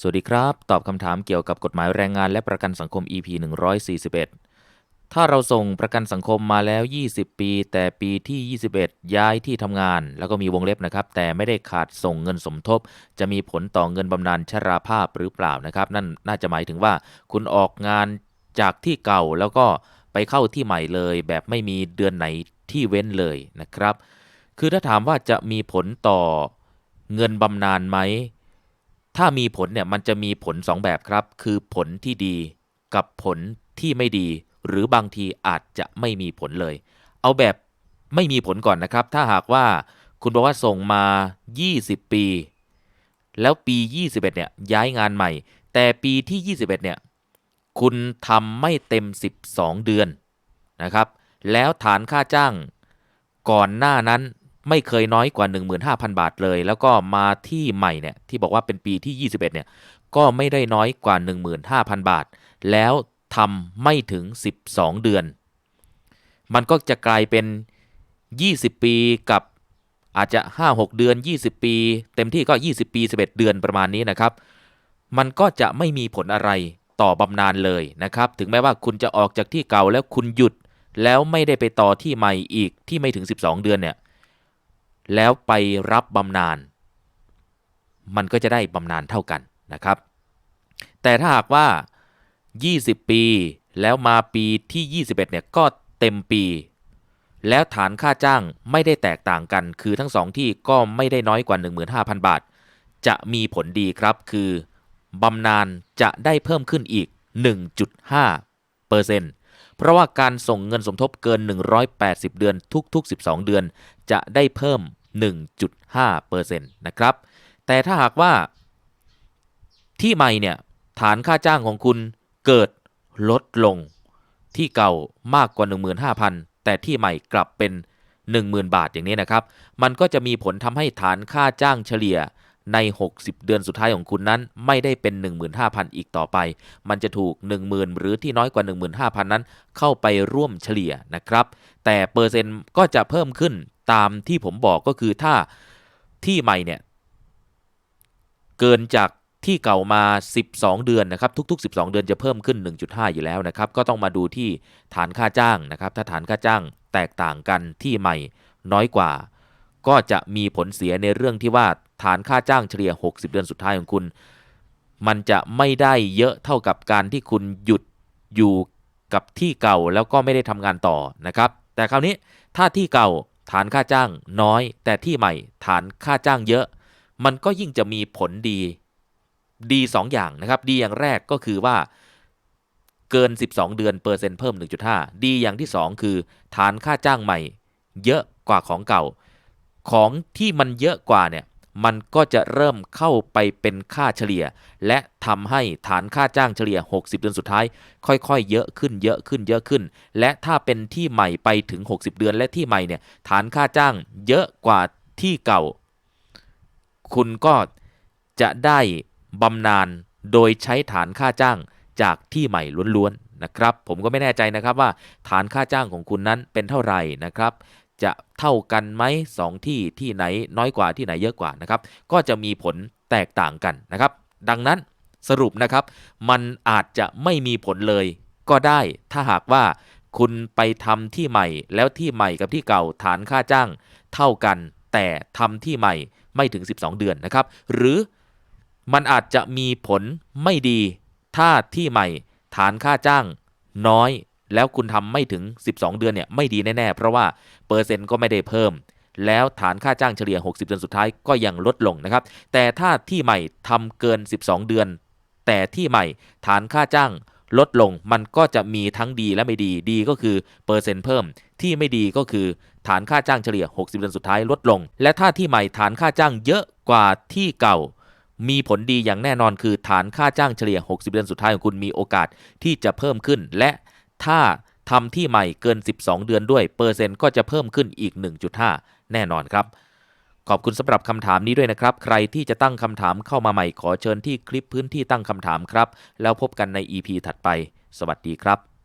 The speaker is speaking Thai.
สวัสดีครับ ตอบคำถามเกี่ยวกับกฎหมายแรงงานและประกันสังคม EP 141 ถ้าเราส่งประกันสังคมมาแล้ว 20 ปี แต่ปีที่ 21 ย้ายที่ทำงาน แล้วก็มีวงเล็บนะครับ แต่ไม่ได้ขาดส่งเงินสมทบ จะมีผลต่อเงินบำนาญชราภาพหรือเปล่านะครับ นั่นน่าจะหมายถึงว่า คุณออกงานจากที่เก่าแล้วก็ไปเข้าที่ใหม่เลย แบบไม่มีเดือนไหนที่เว้นเลยนะครับ คือถ้าถามว่าจะมีผลต่อเงินบำนาญไหม ถ้ามีผลเนี่ยมันจะมีผล 2 แบบครับ คือผลที่ดีกับผลที่ไม่ดี หรือบางทีอาจจะไม่มีผลเลย เอาแบบไม่มีผลก่อนนะครับ ถ้าหากว่าคุณบอกว่าส่งมา 20 ปี แล้วปี 21เนี่ยย้ายงานใหม่ แต่ปีที่ 21เนี่ยคุณทำไม่เต็ม 12 เดือนนะครับ แล้วฐานค่าจ้างก่อนหน้านั้น ไม่เคยน้อยกว่า 15,000 บาทเลย แล้วก็มาที่ใหม่เนี่ยที่บอกว่าเป็นปีที่ 21เนี่ยก็ไม่ได้น้อยกว่า 15,000 บาท แล้วทำไม่ถึง 12 เดือน มันก็จะกลายเป็น 20 ปีกับอาจจะ 5-6 เดือน 20 ปี เต็มที่ก็ 20 ปี 11 เดือนประมาณนี้นะครับ มันก็จะไม่มีผลอะไรต่อบำนาญเลยนะครับ ถึงแม้ว่าคุณจะออกจากที่เก่าแล้วคุณหยุด แล้วไม่ได้ไปต่อที่ใหม่อีกที่ไม่ถึง 12 เดือนเนี่ย แล้วไปรับบำนาญมันก็จะได้บำนาญเท่ากันนะครับ แต่ถ้าหากว่า 20 ปีแล้วมาปีที่ 21 เนี่ยก็เต็มปี แล้วฐานค่าจ้างไม่ได้แตกต่างกัน คือทั้งสองที่ก็ไม่ได้น้อยกว่า 15,000 บาท จะมีผลดีครับคือบำนาญจะได้เพิ่มขึ้นอีก 1.5เปอร์เซ็นต์เพราะว่าการส่งเงินสมทบเกิน 180 เดือนทุก ๆ 12 เดือน จะได้เพิ่ม 1.5เปอร์เซ็นต์นะครับ แต่ถ้าหากว่าที่ใหม่เนี่ยฐานค่าจ้างของคุณเกิดลดลงที่เก่ามากกว่า 15,000 แต่ที่ใหม่กลับเป็น 10,000 บาทอย่างนี้นะครับ มันก็จะมีผลทำให้ฐานค่าจ้างเฉลี่ย ใน 60 เดือนสุดท้ายของคุณนั้น ไม่ได้เป็น 15,000 อีกต่อไป มันจะถูก 10,000 หรือที่น้อยกว่า 15,000 นั้น เข้าไปร่วมเฉลี่ยนะครับ แต่เปอร์เซ็นต์ก็จะเพิ่มขึ้นตามที่ผมบอกก็คือถ้าที่ใหม่เนี่ยเกินจากที่เก่ามา 12 เดือนนะครับ ทุก ๆ 12 เดือนจะเพิ่มขึ้น 1.5 อยู่แล้วนะครับ ก็ต้องมาดูที่ฐานค่าจ้างนะครับ ถ้าฐานค่าจ้างแตกต่างกันที่ใหม่น้อยกว่า ก็จะมีผลเสียในเรื่องที่ว่า ฐานค่าจ้างเฉลี่ย 60 เดือนสุดท้ายของคุณ มันจะไม่ได้เยอะเท่ากับการที่คุณหยุดอยู่กับที่เก่าแล้วก็ไม่ได้ทำงานต่อนะครับ แต่คราวนี้ถ้าที่เก่าฐานค่าจ้างน้อย แต่ที่ใหม่ฐานค่าจ้างเยอะ มันก็ยิ่งจะมีผลดีดี2ออย่างนะครับ ดีอย่างแรกก็คือว่าเกิน 12 เดือนเปอร์เซ็นต์เพิ่ม 1.5 ดีอย่างที่ 2 คือ ฐานค่าจ้างใหม่ เยอะกว่าของเก่า ของที่มันเยอะกว่าเนี่ย มันก็จะเริ่มเข้าไปเป็นค่าเฉลี่ย และทำให้ฐานค่าจ้างเฉลี่ย 60 เดือนสุดท้าย ค่อยๆ เยอะขึ้นเยอะขึ้นเยอะขึ้น และถ้าเป็นที่ใหม่ไปถึง 60 เดือนและที่ใหม่เนี่ยฐานค่าจ้างเยอะกว่าที่เก่า คุณก็จะได้บำนาญโดยใช้ฐานค่าจ้างจากที่ใหม่ล้วนๆนะครับ ผมก็ไม่แน่ใจนะครับว่าฐานค่าจ้างของคุณนั้นเป็นเท่าไหร่นะครับ จะเท่ากันไหมสองที่ที่ไหนน้อยกว่าที่ไหนเยอะกว่านะครับ ก็จะมีผลแตกต่างกันนะครับ ดังนั้นสรุปนะครับ มันอาจจะไม่มีผลเลยก็ได้ถ้าหากว่าคุณไปทำที่ใหม่ แล้วที่ใหม่กับที่เก่าฐานค่าจ้าง เท่ากัน แต่ทำที่ใหม่ไม่ถึง 12 เดือนนะครับ หรือมันอาจจะมีผลไม่ดี ถ้าที่ใหม่ฐานค่าจ้างน้อย แล้วคุณทำไม่ถึง 12 เดือนเนี่ยไม่ดีแน่ ๆ เพราะว่าเปอร์เซ็นต์ก็ไม่ได้เพิ่ม แล้วฐานค่าจ้างเฉลี่ย 60 เดือนสุดท้ายก็ยังลดลงนะครับ แต่ถ้าที่ใหม่ทำเกิน 12 เดือน แต่ที่ใหม่ฐานค่าจ้างลดลงมันก็จะมีทั้งดีและไม่ดีดีก็คือเปอร์เซ็นต์เพิ่ม ที่ไม่ดีก็คือ ฐานค่าจ้างเฉลี่ย 60 เดือนสุดท้ายลดลง และถ้าที่ใหม่ฐานค่าจ้างเยอะกว่าที่เก่า มีผลดีอย่างแน่นอนคือฐานค่าจ้างเฉลี่ย 60 เดือนสุดท้ายของคุณมีโอกาสที่จะเพิ่มขึ้น และ ถ้าทำที่ใหม่เกิน 12 เดือนด้วยเปอร์เซ็นต์ก็จะเพิ่มขึ้นอีก 1.5 แน่นอนครับ ขอบคุณสำหรับคำถามนี้ด้วยนะครับ ใครที่จะตั้งคำถามเข้ามาใหม่ขอเชิญที่คลิปพื้นที่ตั้งคำถามครับ แล้วพบกันใน EP ถัดไป สวัสดีครับ